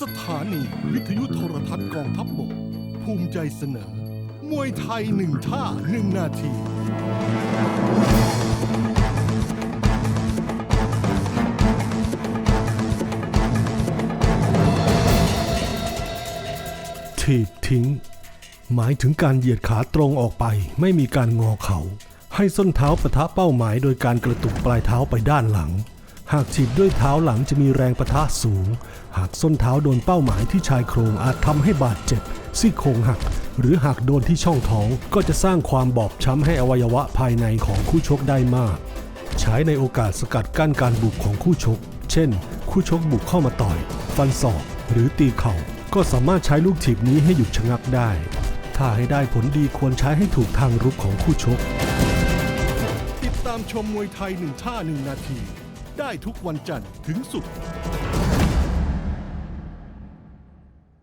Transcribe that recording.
สถานีวิทยุโทรทัศน์กองทัพบกภูมิใจเสนอ มวยไทยหนึ่งท่าหนึ่งนาที ถีบทิ้ง หมายถึงการเหยียดขาตรงออกไปไม่มีการงอเขา ให้ส้นเท้าปะทะเป้าหมายโดยการกระตุกปลายเท้าไปด้านหลัง หากถีบด้วยเท้าหลังจะมีแรงประทะสูง หากส้นเท้าโดนเป้าหมายที่ชายโครงอาจทำให้บาดเจ็บ ซี่โครงหัก หรือหากโดนที่ช่องท้องก็จะสร้างความบอบช้ำให้อวัยวะภายในของคู่ชกได้มาก ใช้ในโอกาสสกัดกั้นการบุกของคู่ชก เช่น คู่ชกบุกเข้ามาต่อย ฟันศอก หรือตีเข่า ก็สามารถใช้ลูกถีบนี้ให้หยุดชะงักได้ ถ้าให้ได้ผลดีควรใช้ให้ถูกทางรุกของคู่ชก ติดตามชมมวยไทยหนึ่งท่าหนึ่งนาที ได้ทุกวันจันทร์ถึงศุกร์